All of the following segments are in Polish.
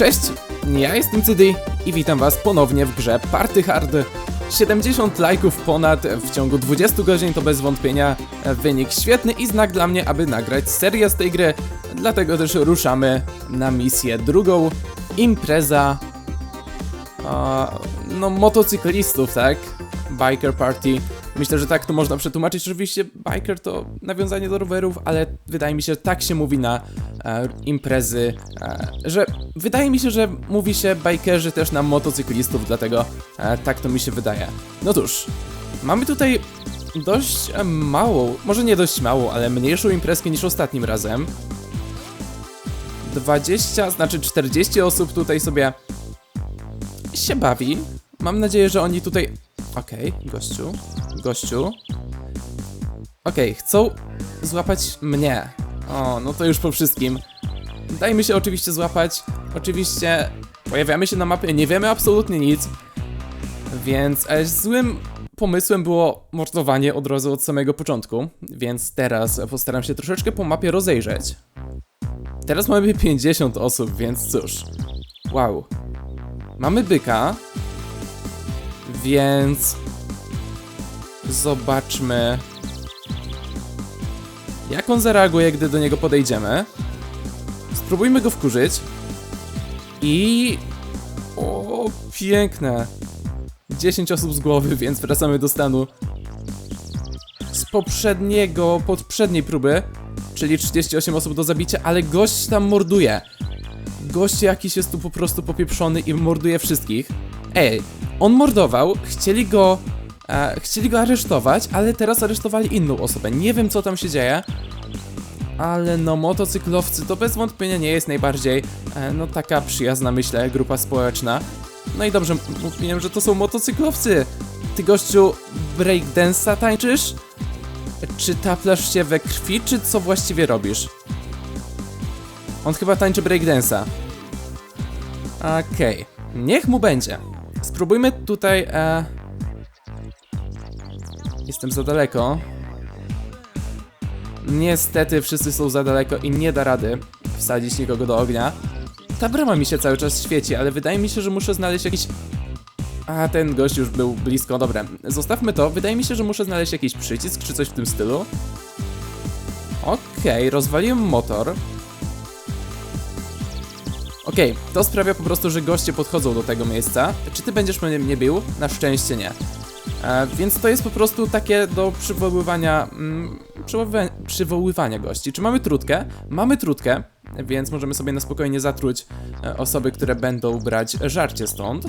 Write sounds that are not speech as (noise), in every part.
Cześć, ja jestem Cydy i witam was ponownie w grze Party Hard. 70 lajków ponad w ciągu 20 godzin to bez wątpienia wynik świetny i znak dla mnie, aby nagrać serię z tej gry. Dlatego też ruszamy na misję drugą. Impreza no motocyklistów, tak? Biker Party. Myślę, że tak to można przetłumaczyć. Oczywiście biker to nawiązanie do rowerów, ale wydaje mi się, że tak się mówi na e, imprezy, e, że wydaje mi się, że mówi się bikerzy też na motocyklistów, dlatego e, tak to mi się wydaje. No cóż, mamy tutaj dość e, małą, może nie dość małą, ale mniejszą imprezkę niż ostatnim razem. 20, znaczy 40 osób tutaj sobie się bawi. Mam nadzieję, że oni tutaj. Okej, gościu. Gościu. Okej, chcą złapać mnie. O, no to już po wszystkim. Dajmy się oczywiście złapać. Oczywiście pojawiamy się na mapie, nie wiemy absolutnie nic. Więc e, złym pomysłem było mordowanie od razu od samego początku. Więc teraz postaram się troszeczkę po mapie rozejrzeć. Teraz mamy 50 osób, więc cóż. Wow. Mamy byka, więc zobaczmy, jak on zareaguje, gdy do niego podejdziemy. Spróbujmy go wkurzyć. I. O, piękne. 10 osób z głowy, więc wracamy do stanu z poprzedniego, poprzedniej próby, czyli 38 osób do zabicia, ale gość tam morduje. Gość jakiś jest tu po prostu popieprzony i morduje wszystkich. Ej, on mordował, chcieli go. E, chcieli go aresztować, ale teraz aresztowali inną osobę. Nie wiem co tam się dzieje. Ale no, motocyklowcy to bez wątpienia nie jest najbardziej, e, no taka przyjazna, myślę, grupa społeczna. No i dobrze, mówiłem, że to są motocyklowcy. Ty gościu breakdance'a tańczysz? Czy taplasz się we krwi, czy co właściwie robisz? On chyba tańczy breakdance'a. Okej, niech mu będzie. Spróbujmy tutaj. E... Jestem za daleko. Niestety wszyscy są za daleko i nie da rady wsadzić nikogo do ognia. Ta brama mi się cały czas świeci, ale wydaje mi się, że muszę znaleźć jakiś. A ten gość już był blisko, dobra. Zostawmy to. Wydaje mi się, że muszę znaleźć jakiś przycisk czy coś w tym stylu. Okej, rozwaliłem motor. Okej, to sprawia po prostu, że goście podchodzą do tego miejsca. Czy ty będziesz mnie, mnie bił? Na szczęście nie. E, więc to jest po prostu takie do przywoływania, mm, przywoływa przywoływania gości. Czy mamy trutkę? Mamy trutkę, więc możemy sobie na spokojnie zatruć e, osoby, które będą brać żarcie stąd.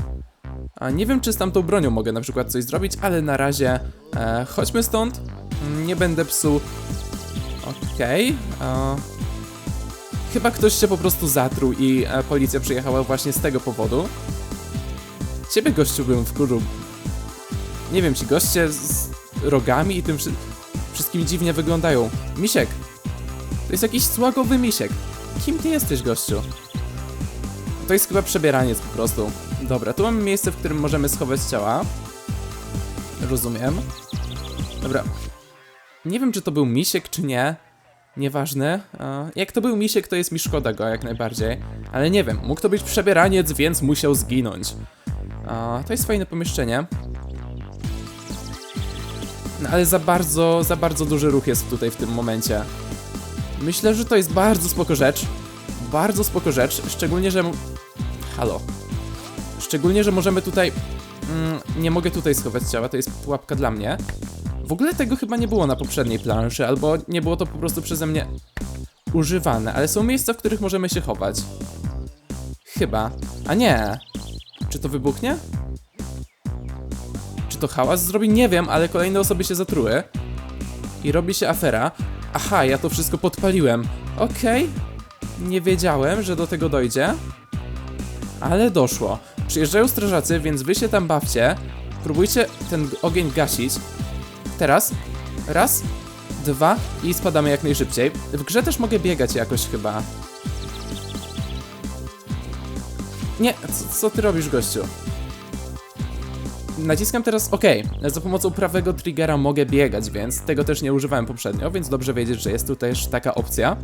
Nie wiem, czy z tamtą bronią mogę na przykład coś zrobić, ale na razie e, chodźmy stąd. Nie będę psuł. Okej. e, Chyba ktoś się po prostu zatruł i e, policja przyjechała właśnie z tego powodu. Ciebie gościu bym wkurzył. Nie wiem, ci goście z rogami i tym wszy- wszystkim dziwnie wyglądają. Misiek! To jest jakiś słagowy misiek. Kim ty jesteś, gościu? To jest chyba przebieraniec po prostu. Dobra, tu mamy miejsce, w którym możemy schować ciała. Rozumiem. Dobra. Nie wiem, czy to był misiek, czy nie. Nieważne. E, Jak to był misiek, to jest mi szkoda go jak najbardziej. Ale nie wiem, mógł to być przebieraniec, więc musiał zginąć. E, To jest fajne pomieszczenie. No ale za bardzo, za bardzo duży ruch jest tutaj w tym momencie. Myślę, że to jest bardzo spoko rzecz. Bardzo spoko rzecz, szczególnie, że... Halo. Szczególnie, że możemy tutaj... Mm, nie mogę tutaj schować ciała, to jest pułapka dla mnie. W ogóle tego chyba nie było na poprzedniej planszy, albo nie było to po prostu przeze mnie używane, ale są miejsca, w których możemy się chować. Chyba. A nie. Czy to wybuchnie? To hałas zrobi? Nie wiem, ale kolejne osoby się zatruły. I robi się afera. Aha, ja to wszystko podpaliłem. Okej. Nie wiedziałem, że do tego dojdzie. Ale doszło. Przyjeżdżają strażacy, więc wy się tam bawcie. Próbujcie ten ogień gasić. Teraz. Raz, dwa i spadamy jak najszybciej. W grze też mogę biegać jakoś chyba. Nie, co, co ty robisz, gościu? Naciskam teraz OK. Za pomocą prawego triggera mogę biegać, więc tego też nie używałem poprzednio, więc dobrze wiedzieć, że jest tu też taka opcja.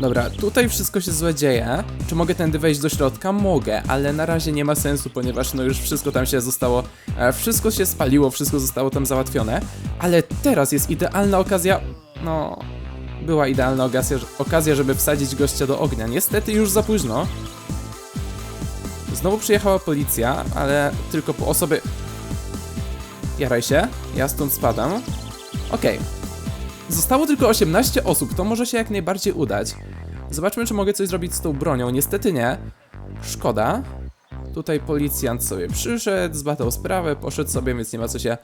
Dobra, tutaj wszystko się złe dzieje. Czy mogę tędy wejść do środka? Mogę, ale na razie nie ma sensu, ponieważ no już wszystko tam się zostało, e, wszystko się spaliło, wszystko zostało tam załatwione. Ale teraz jest idealna okazja, no, była idealna okazja, okazja żeby wsadzić gościa do ognia. Niestety już za późno. Znowu przyjechała policja, ale tylko po osoby... Jaraj się, ja stąd spadam. Okej. Zostało tylko 18 osób, to może się jak najbardziej udać. Zobaczmy, czy mogę coś zrobić z tą bronią. Niestety nie. Szkoda. Tutaj policjant sobie przyszedł, zbadał sprawę, poszedł sobie, więc nie ma co się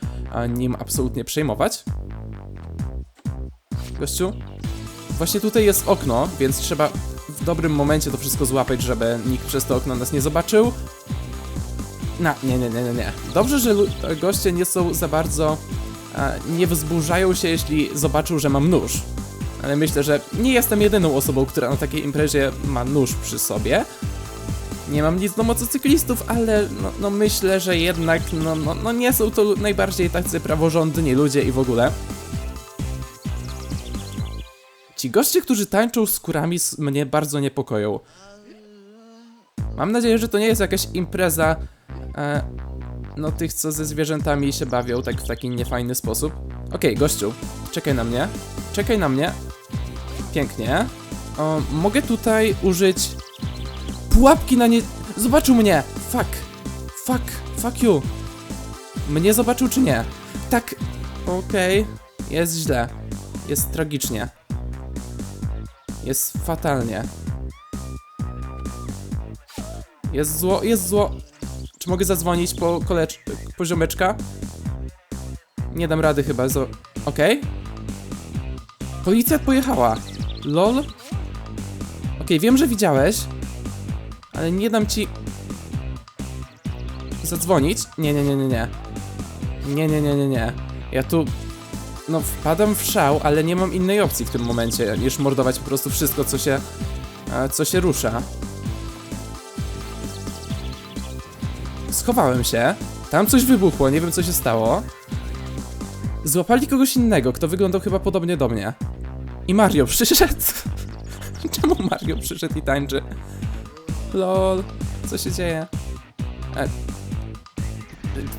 nim absolutnie przejmować. Gościu? Właśnie tutaj jest okno, więc trzeba w dobrym momencie to wszystko złapać, żeby nikt przez to okno nas nie zobaczył. No, nie, nie, nie, nie, nie. Dobrze, że goście nie są za bardzo... E, nie wzburzają się, jeśli zobaczą, że mam nóż. Ale myślę, że nie jestem jedyną osobą, która na takiej imprezie ma nóż przy sobie. Nie mam nic do motocyklistów, ale no, no myślę, że jednak no, no, no nie są to najbardziej tacy praworządni ludzie i w ogóle. Ci goście, którzy tańczą z kurami s- mnie bardzo niepokoją. Mam nadzieję, że to nie jest jakaś impreza e, no tych, co ze zwierzętami się bawią tak w taki niefajny sposób. Okej, gościu, czekaj na mnie. Czekaj na mnie. Pięknie. O, mogę tutaj użyć pułapki na nie... Zobaczył mnie! Fuck! Fuck! Fuck you! Mnie zobaczył czy nie? Tak... Okej. Jest źle. Jest tragicznie. Jest fatalnie. Jest zło, jest zło. Czy mogę zadzwonić po kolecz... poziomeczka? Nie dam rady chyba, zo... Okej. Policja pojechała. LOL? Okej, wiem, że widziałeś, ale nie dam ci... Zadzwonić? Nie, nie, nie, nie, nie. Nie, nie, nie, nie, nie. Ja tu... No, wpadam w szał, ale nie mam innej opcji w tym momencie, niż mordować po prostu wszystko, co się... e, co się rusza. Schowałem się. Tam coś wybuchło, nie wiem co się stało. Złapali kogoś innego, kto wyglądał chyba podobnie do mnie. I Mario (laughs) przyszedł. Czemu Mario przyszedł i tańczy? Lol, co się dzieje? E,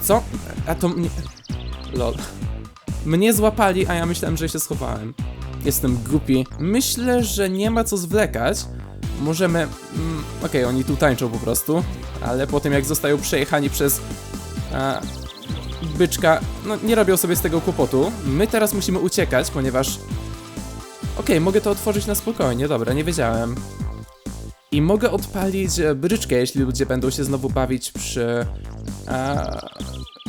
co? A to mnie... Lol. Mnie złapali, a ja myślałem, że się schowałem. Jestem głupi. Myślę, że nie ma co zwlekać. Możemy... Mm, Okej, oni tu tańczą po prostu, ale po tym jak zostają przejechani przez... E, byczka, no nie robią sobie z tego kłopotu. My teraz musimy uciekać, ponieważ... Okej, mogę to otworzyć na spokojnie, dobra, nie wiedziałem. I mogę odpalić e, bryczkę, jeśli ludzie będą się znowu bawić przy... E,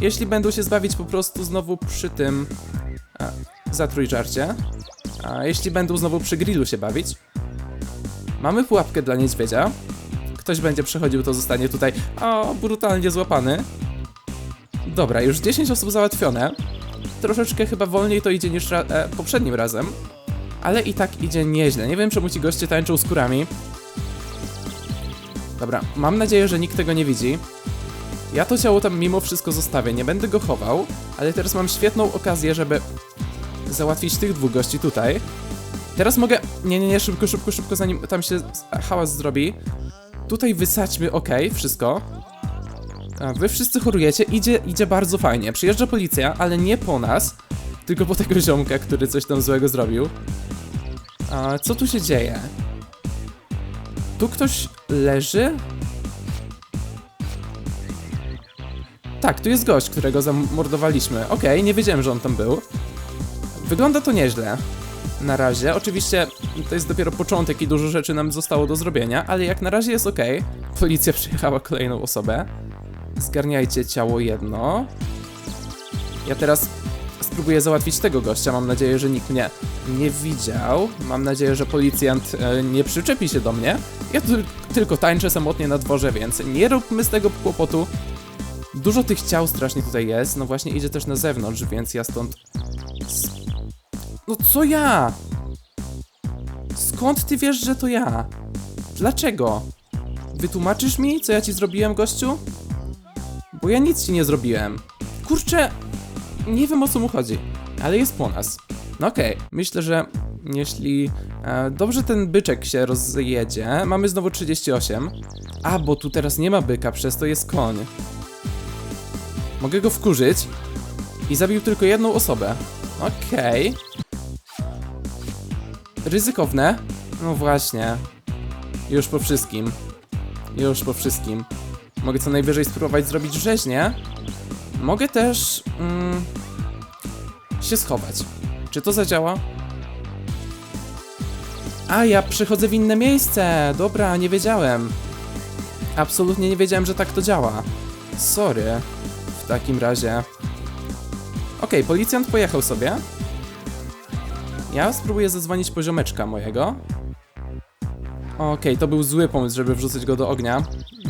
jeśli będą się zbawić po prostu znowu przy tym... E, zatrójżarcie. A jeśli będą znowu przy grillu się bawić. Mamy pułapkę dla niedźwiedzia. Ktoś będzie przechodził, to zostanie tutaj o, brutalnie złapany. Dobra, już 10 osób załatwione. Troszeczkę chyba wolniej to idzie niż ra e, poprzednim razem. Ale i tak idzie nieźle. Nie wiem, czemu ci goście tańczą skórami. Dobra, mam nadzieję, że nikt tego nie widzi. Ja to ciało tam mimo wszystko zostawię, nie będę go chował, ale teraz mam świetną okazję, żeby załatwić tych dwóch gości tutaj. Teraz mogę... Nie, nie, nie, szybko, szybko, szybko, zanim tam się hałas zrobi. Tutaj wysadźmy, ok, wszystko. A, wy wszyscy chorujecie, idzie, idzie bardzo fajnie. Przyjeżdża policja, ale nie po nas, tylko po tego ziomka, który coś tam złego zrobił. A, co tu się dzieje? Tu ktoś leży? Tak, tu jest gość, którego zamordowaliśmy. Okej, nie wiedziałem, że on tam był. Wygląda to nieźle. Na razie. Oczywiście to jest dopiero początek i dużo rzeczy nam zostało do zrobienia, ale jak na razie jest ok. Policja przyjechała kolejną osobę. Zgarniajcie ciało jedno. Ja teraz spróbuję załatwić tego gościa. Mam nadzieję, że nikt mnie nie widział. Mam nadzieję, że policjant e, nie przyczepi się do mnie. Ja tu tylko tańczę samotnie na dworze, więc nie róbmy z tego kłopotu. Dużo tych ciał strasznie tutaj jest. No właśnie idzie też na zewnątrz, więc ja stąd no co ja? Skąd ty wiesz, że to ja? Dlaczego? Wytłumaczysz mi, co ja ci zrobiłem, gościu? Bo ja nic ci nie zrobiłem. Kurczę, nie wiem o co mu chodzi, ale jest po nas. No okej, myślę, że Jeśli e, dobrze ten byczek się rozjedzie, mamy znowu 38. A, bo tu teraz nie ma byka, przez to jest koń. Mogę go wkurzyć i zabił tylko jedną osobę. Okej. Ryzykowne? No właśnie. Już po wszystkim. Już po wszystkim. Mogę co najwyżej spróbować zrobić rzeźnię. Mogę też mm, się schować. Czy to zadziała? A, ja przechodzę w inne miejsce. Dobra, nie wiedziałem. Absolutnie nie wiedziałem, że tak to działa. Sorry. W takim razie. Okej, policjant pojechał sobie. Ja spróbuję zadzwonić poziomeczka mojego. Okej, to był zły pomysł, żeby wrzucać go do ognia,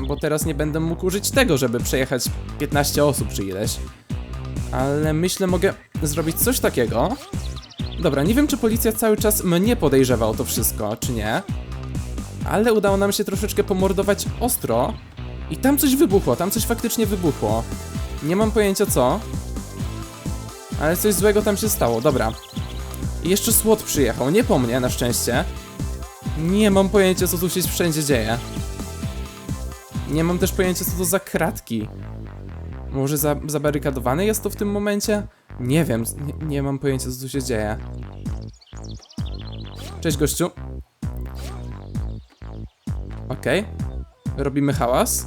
bo teraz nie będę mógł użyć tego, żeby przejechać 15 osób czy ileś. Ale myślę, mogę zrobić coś takiego. Dobra, nie wiem, czy policja cały czas mnie podejrzewa o to wszystko, czy nie. Ale udało nam się troszeczkę pomordować ostro. I tam coś wybuchło, tam coś faktycznie wybuchło. Nie mam pojęcia co. Ale coś złego tam się stało, dobra. I jeszcze słod przyjechał, nie po mnie na szczęście. Nie mam pojęcia co tu się wszędzie dzieje. Nie mam też pojęcia co to za kratki. Może za, zabarykadowane jest to w tym momencie? Nie wiem, nie, nie mam pojęcia co tu się dzieje. Cześć gościu. Okej. Robimy hałas.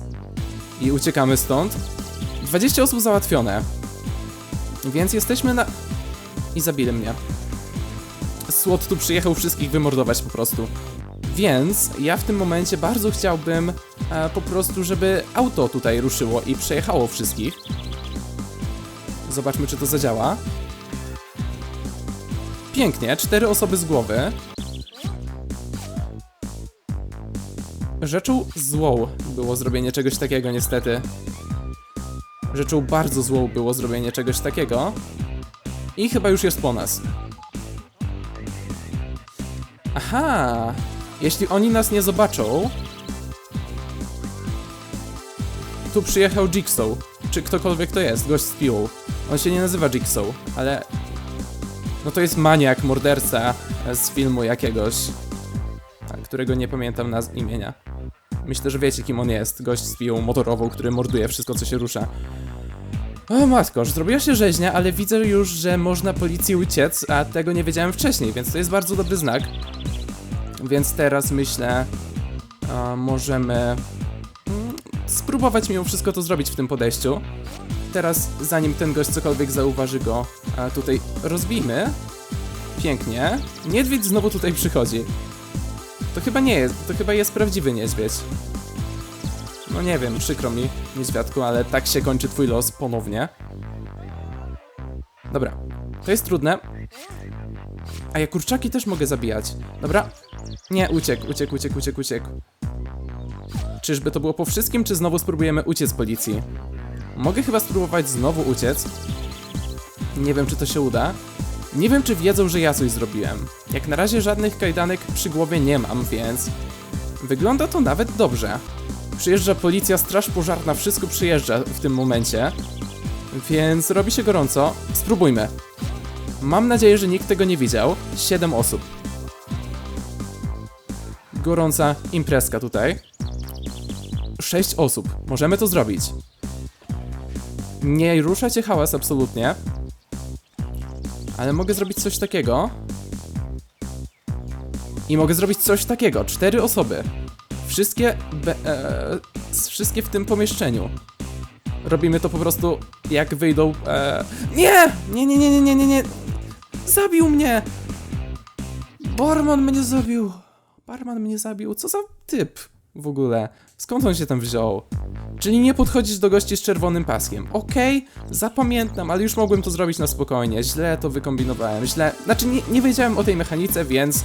I uciekamy stąd. 20 osób załatwione. Więc jesteśmy na... I zabili mnie. Słod tu przyjechał wszystkich wymordować po prostu. Więc ja w tym momencie bardzo chciałbym e, po prostu, żeby auto tutaj ruszyło i przejechało wszystkich. Zobaczmy, czy to zadziała. Pięknie, cztery osoby z głowy. Rzeczą złą było zrobienie czegoś takiego, niestety. Rzeczą bardzo złą było zrobienie czegoś takiego. I chyba już jest po nas. Aha! Jeśli oni nas nie zobaczą... Tu przyjechał Jigsaw. Czy ktokolwiek to jest, gość z piłą. On się nie nazywa Jigsaw, ale... No to jest maniak, morderca z filmu jakiegoś, którego nie pamiętam nazw imienia. Myślę, że wiecie kim on jest. Gość z piłą motorową, który morduje wszystko, co się rusza. O matko, że zrobiła się rzeźnia, ale widzę już, że można policji uciec, a tego nie wiedziałem wcześniej, więc to jest bardzo dobry znak. Więc teraz myślę, a, możemy mm, spróbować mimo wszystko to zrobić w tym podejściu. Teraz, zanim ten gość cokolwiek zauważy go, a, tutaj rozbijmy. Pięknie. Niedźwiedź znowu tutaj przychodzi. To chyba nie jest, to chyba jest prawdziwy niedźwiedź. No nie wiem, przykro mi, niedźwiadku, ale tak się kończy twój los ponownie. Dobra, to jest trudne. A ja kurczaki też mogę zabijać. Dobra. Nie, uciekł, uciekł, uciekł, uciekł, uciekł. Czyżby to było po wszystkim, czy znowu spróbujemy uciec z policji? Mogę chyba spróbować znowu uciec. Nie wiem, czy to się uda. Nie wiem, czy wiedzą, że ja coś zrobiłem. Jak na razie żadnych kajdanek przy głowie nie mam, więc... Wygląda to nawet dobrze. Przyjeżdża policja, straż pożarna, wszystko przyjeżdża w tym momencie. Więc robi się gorąco. Spróbujmy. Mam nadzieję, że nikt tego nie widział. 7 osób. Gorąca imprezka tutaj. 6 osób. Możemy to zrobić. Nie rusza cię hałas absolutnie. Ale mogę zrobić coś takiego. I mogę zrobić coś takiego. Cztery osoby. Wszystkie, be, e, wszystkie w tym pomieszczeniu. Robimy to po prostu jak wyjdą. E... Nie! Nie, nie, nie, nie, nie, nie, nie! Zabił mnie! Barman mnie zabił! Barman mnie zabił. Co za typ w ogóle? Skąd on się tam wziął? Czyli nie podchodzisz do gości z czerwonym paskiem. Okej, zapamiętam, ale już mogłem to zrobić na spokojnie. Źle to wykombinowałem, źle. Znaczy, nie, nie wiedziałem o tej mechanice, więc.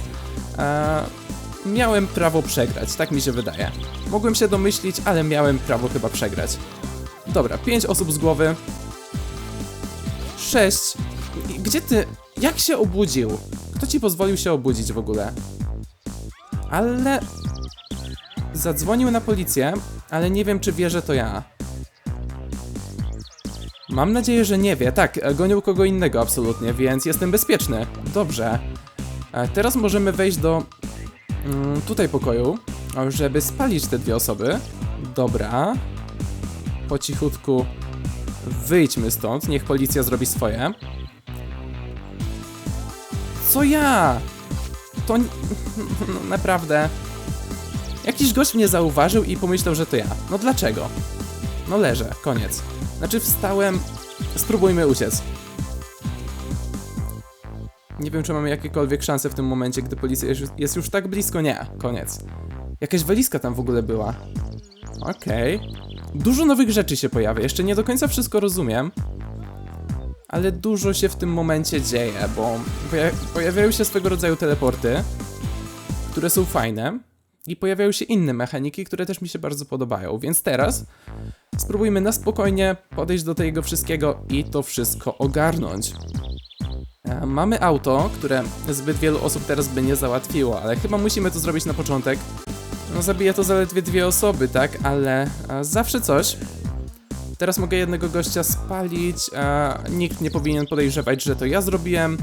E, miałem prawo przegrać, tak mi się wydaje. Mogłem się domyślić, ale miałem prawo chyba przegrać. Dobra, pięć osób z głowy. Sześć. Gdzie ty. Jak się obudził? Kto ci pozwolił się obudzić w ogóle? Ale. Zadzwonił na policję, ale nie wiem, czy wie, że to ja. Mam nadzieję, że nie wie. Tak, gonił kogo innego absolutnie, więc jestem bezpieczny. Dobrze. E, teraz możemy wejść do mm, tutaj pokoju, żeby spalić te dwie osoby. Dobra. Po cichutku wyjdźmy stąd, niech policja zrobi swoje. Co ja? To (laughs) no, naprawdę. Jakiś gość mnie zauważył i pomyślał, że to ja. No dlaczego? No leżę, koniec. Znaczy wstałem, spróbujmy uciec. Nie wiem, czy mamy jakiekolwiek szanse w tym momencie, gdy policja jest już, jest już tak blisko. Nie, koniec. Jakaś walizka tam w ogóle była. Okej. Dużo nowych rzeczy się pojawia. Jeszcze nie do końca wszystko rozumiem. Ale dużo się w tym momencie dzieje, bo poja pojawiają się swego rodzaju teleporty, które są fajne. I pojawiają się inne mechaniki, które też mi się bardzo podobają. Więc teraz spróbujmy na spokojnie podejść do tego wszystkiego i to wszystko ogarnąć. E, Mamy auto, które zbyt wielu osób teraz by nie załatwiło, ale chyba musimy to zrobić na początek. No zabije to zaledwie dwie osoby, tak? Ale e, zawsze coś. Teraz mogę jednego gościa spalić, e, nikt nie powinien podejrzewać, że to ja zrobiłem.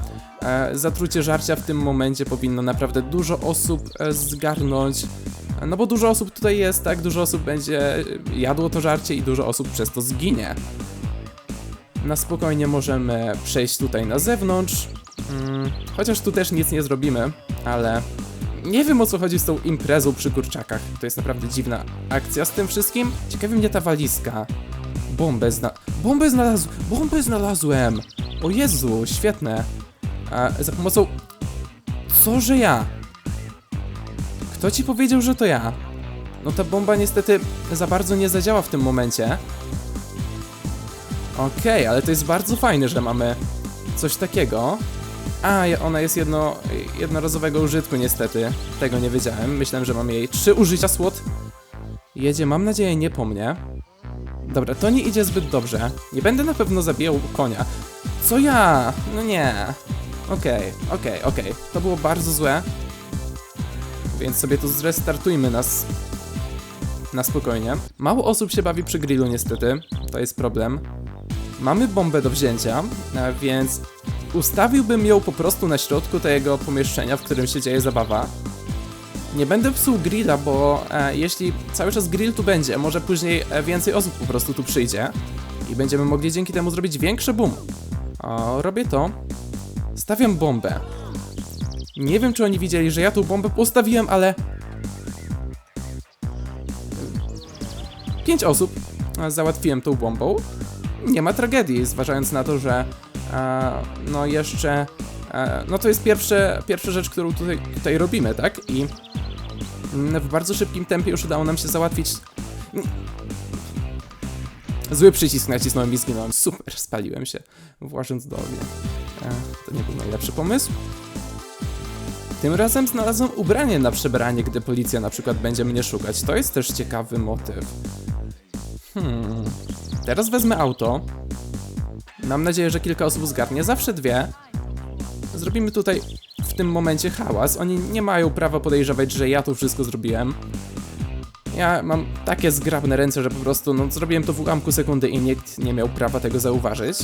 Zatrucie żarcia w tym momencie powinno naprawdę dużo osób zgarnąć. No bo dużo osób tutaj jest, tak? Dużo osób będzie jadło to żarcie i dużo osób przez to zginie. Na spokojnie możemy przejść tutaj na zewnątrz. Mm, chociaż tu też nic nie zrobimy, ale nie wiem o co chodzi z tą imprezą przy kurczakach. To jest naprawdę dziwna akcja z tym wszystkim. Ciekawi mnie ta walizka. Bombę zna... Bombę znalazł... Bombę znalazłem! O Jezu, świetne. A, za pomocą... Co, że ja? Kto ci powiedział, że to ja? No ta bomba niestety za bardzo nie zadziała w tym momencie. Okej, ale to jest bardzo fajne, że mamy coś takiego. A, ona jest jedno, jednorazowego użytku niestety. Tego nie wiedziałem. Myślałem, że mamy jej trzy użycia słod. Jedzie, mam nadzieję, nie po mnie. Dobra, to nie idzie zbyt dobrze. Nie będę na pewno zabijał konia. Co ja? No nie. Okej, okej, okej. To było bardzo złe. Więc sobie tu zrestartujmy nas na spokojnie. Mało osób się bawi przy grillu niestety. To jest problem. Mamy bombę do wzięcia, e, więc ustawiłbym ją po prostu na środku tego pomieszczenia, w którym się dzieje zabawa. Nie będę psuł grilla, bo e, jeśli cały czas grill tu będzie, może później e, więcej osób po prostu tu przyjdzie i będziemy mogli dzięki temu zrobić większy boom. O, robię to. Stawiam bombę. Nie wiem, czy oni widzieli, że ja tą bombę postawiłem, ale... Pięć osób e, załatwiłem tą bombą. Nie ma tragedii, zważając na to, że e, no jeszcze... E, no to jest pierwsze, pierwsza rzecz, którą tutaj, tutaj robimy, tak? I w bardzo szybkim tempie już udało nam się załatwić... Zły przycisk nacisnąłem i zginąłem. Super, spaliłem się, włażąc do ognia. E, to nie był najlepszy pomysł. Tym razem znalazłem ubranie na przebranie, gdy policja na przykład będzie mnie szukać. To jest też ciekawy motyw. Hmm. Teraz wezmę auto. Mam nadzieję, że kilka osób zgarnie. Zawsze dwie. Zrobimy tutaj w tym momencie hałas. Oni nie mają prawa podejrzewać, że ja tu wszystko zrobiłem. Ja mam takie zgrabne ręce, że po prostu no, zrobiłem to w ułamku sekundy i nikt nie miał prawa tego zauważyć.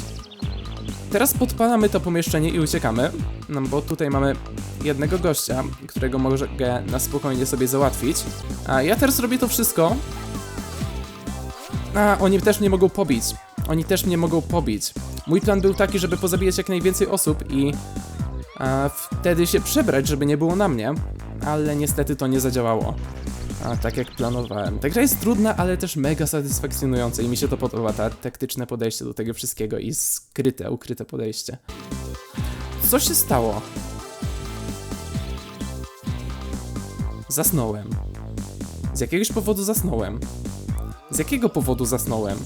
Teraz podpalamy to pomieszczenie i uciekamy, no bo tutaj mamy jednego gościa, którego mogę na spokojnie sobie załatwić. A ja teraz robię to wszystko. A, oni też mnie mogą pobić. Oni też mnie mogą pobić. Mój plan był taki, żeby pozabijać jak najwięcej osób i a, wtedy się przebrać, żeby nie było na mnie, ale niestety to nie zadziałało. A, tak jak planowałem. Ta gra jest trudna, ale też mega satysfakcjonująca i mi się to podoba, ta taktyczne podejście do tego wszystkiego i skryte, ukryte podejście. Co się stało? Zasnąłem. Z jakiegoś powodu zasnąłem. Z jakiego powodu zasnąłem?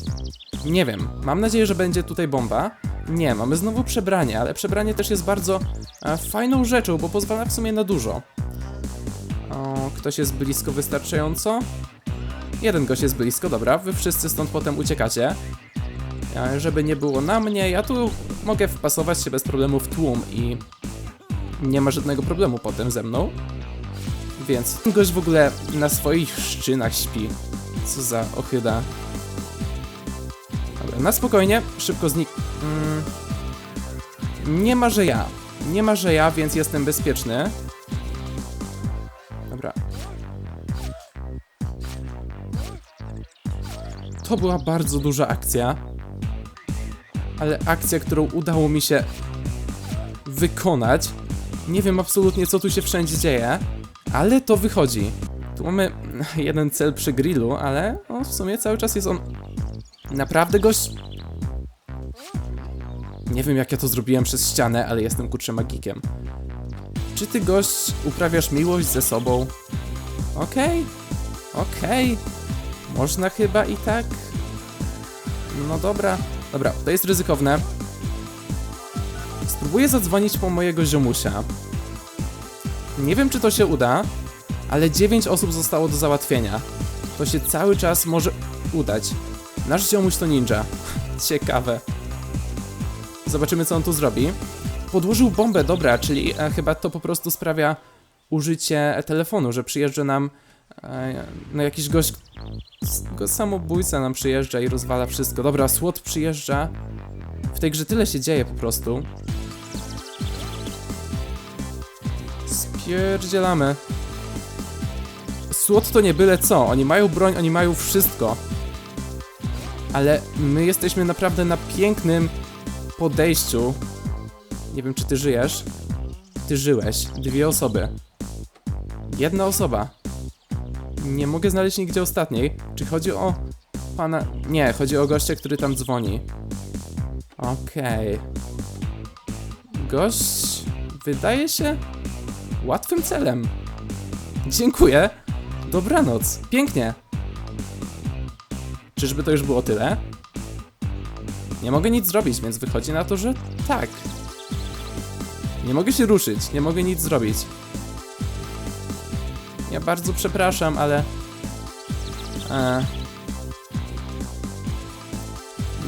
Nie wiem. Mam nadzieję, że będzie tutaj bomba. Nie, mamy znowu przebranie, ale przebranie też jest bardzo e, fajną rzeczą, bo pozwala w sumie na dużo. O, ktoś jest blisko wystarczająco? Jeden gość jest blisko, dobra. Wy wszyscy stąd potem uciekacie. E, żeby nie było na mnie, ja tu mogę wpasować się bez problemu w tłum i nie ma żadnego problemu potem ze mną. Więc ten gość w ogóle na swoich szczynach śpi. Co za ochyda. Dobra, na spokojnie, szybko znik... Mm. Nie ma, że ja. Nie ma, że ja, więc jestem bezpieczny. Dobra. To była bardzo duża akcja. Ale akcja, którą udało mi się wykonać. Nie wiem absolutnie, co tu się wszędzie dzieje, ale to wychodzi. Tu mamy (laughs) jeden cel przy grillu, ale o, w sumie cały czas jest on naprawdę gość. Nie wiem, jak ja to zrobiłem przez ścianę, ale jestem kurczę magikiem. Czy ty gość uprawiasz miłość ze sobą? Okej, okej. Można chyba i tak. No dobra, dobra, to jest ryzykowne. Spróbuję zadzwonić po mojego ziomusia. Nie wiem, czy to się uda, ale 9 osób zostało do załatwienia. To się cały czas może udać. Nasz ziomuś to ninja. (laughs) Ciekawe. Zobaczymy, co on tu zrobi. Podłożył bombę, dobra, czyli e, chyba to po prostu sprawia użycie telefonu, że przyjeżdża nam e, no jakiś gość, go samobójca nam przyjeżdża i rozwala wszystko. Dobra, SWAT przyjeżdża. W tej grze tyle się dzieje po prostu. Spierdzielamy. SWAT to nie byle co. Oni mają broń, oni mają wszystko. Ale my jesteśmy naprawdę na pięknym podejściu. Nie wiem, czy ty żyjesz. Ty żyłeś. Dwie osoby. Jedna osoba. Nie mogę znaleźć nigdzie ostatniej. Czy chodzi o pana. Nie, chodzi o gościa, który tam dzwoni. Okej. Gość wydaje się łatwym celem. Dziękuję. Dobranoc. Pięknie. Czyżby to już było tyle? Nie mogę nic zrobić, więc wychodzi na to, że tak. Nie mogę się ruszyć, nie mogę nic zrobić. Ja bardzo przepraszam, ale. E...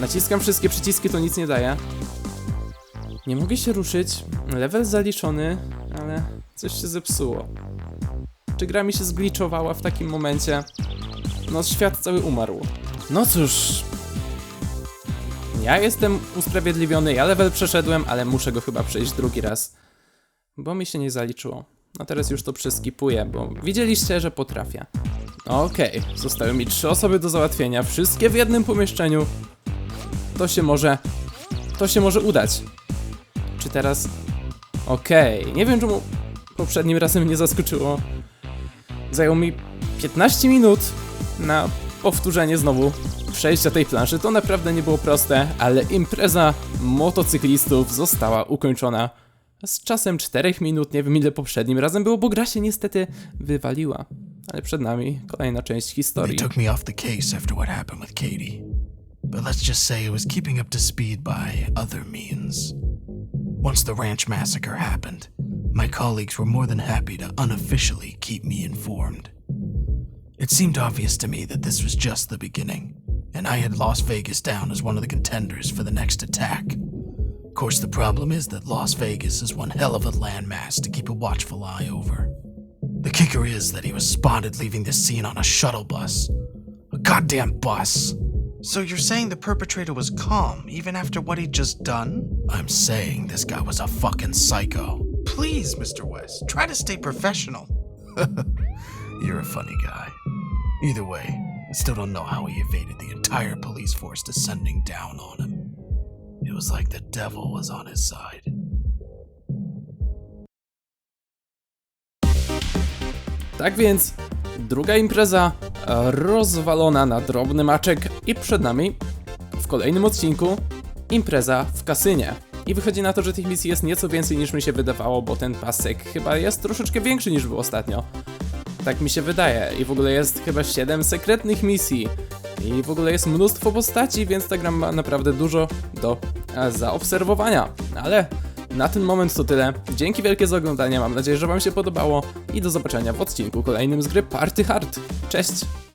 Naciskam wszystkie przyciski, to nic nie daje. Nie mogę się ruszyć. Level zaliczony, ale coś się zepsuło. Czy gra mi się zgliczowała w takim momencie? No, świat cały umarł. No cóż. Ja jestem usprawiedliwiony, ja level przeszedłem, ale muszę go chyba przejść drugi raz. Bo mi się nie zaliczyło. No teraz już to przeskipuję, bo widzieliście, że potrafię. Okej, zostały mi trzy osoby do załatwienia, wszystkie w jednym pomieszczeniu. To się może... To się może udać. Czy teraz... Okej, nie wiem czemu poprzednim razem mnie zaskoczyło. Zajęło mi 15 minut na powtórzenie znowu przejścia tej planszy. To naprawdę nie było proste, ale impreza motocyklistów została ukończona z czasem 4 minut. Nie wiem ile poprzednim razem było, bo gra się niestety wywaliła. Ale przed nami kolejna część They historii. took me off the case after what happened with Katie. But let's just say I was keeping up to speed by other means. Once the ranch massacre happened, my colleagues were more than happy to unofficially keep me informed. It seemed obvious to me that this was just the beginning, and I had Las Vegas down as one of the contenders for the next attack. Of course, the problem is that Las Vegas is one hell of a landmass to keep a watchful eye over. The kicker is that he was spotted leaving the scene on a shuttle bus. A goddamn bus. So you're saying the perpetrator was calm even after what he'd just done? I'm saying this guy was a fucking psycho. Please, Mr. West, try to stay professional. (laughs) You're a funny guy. Either way, I still don't know how he evaded the entire police force descending down on him. It was like the devil was on his side. Tak więc, druga impreza rozwalona na drobny maczek i przed nami w kolejnym odcinku impreza w kasynie. I wychodzi na to, że tych misji jest nieco więcej niż mi się wydawało, bo ten pasek chyba jest troszeczkę większy niż był ostatnio. Tak mi się wydaje. I w ogóle jest chyba 7 sekretnych misji. I w ogóle jest mnóstwo postaci, więc ta gra ma naprawdę dużo do e, zaobserwowania. Ale na ten moment to tyle. Dzięki wielkie za oglądanie, mam nadzieję, że Wam się podobało i do zobaczenia w odcinku kolejnym z gry Party Hard. Cześć!